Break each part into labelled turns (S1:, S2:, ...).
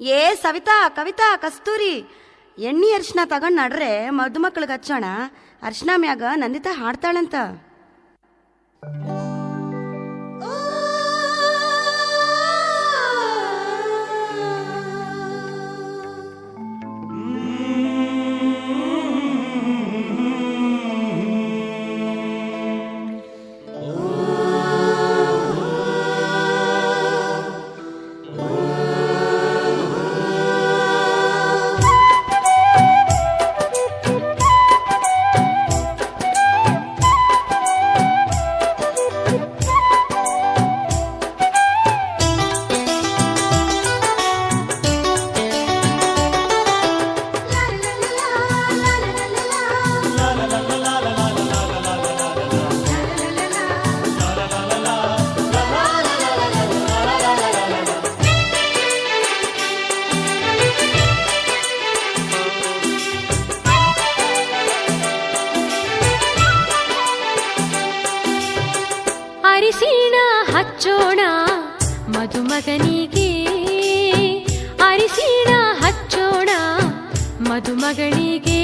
S1: ಏ ಸವಿತಾ ಕವಿತಾ ಕಸ್ತೂರಿ. ಎಣ್ಣೆ ಅರ್ಶಿನ ತಗೊಂಡು ನಡ್ರೆ ಮದುಮಕ್ಳಿಗೆ ಹಚ್ಚೋಣ. ಅರ್ಶಿನ ಮ್ಯಾಗ ನಂದಿತಾ ಹಾಡ್ತಾಳಂತ.
S2: ಮದುಮಗಳಿಗೆ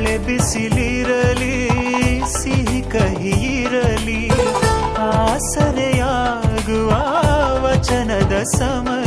S3: ಮಳೆ ಬಿಸಿಲಿರಲಿ ಸಿಹಿ ಕಹಿಯಿರಲಿ ಆಸರೆಯಾಗುವ ವಚನದ ಸಮಯ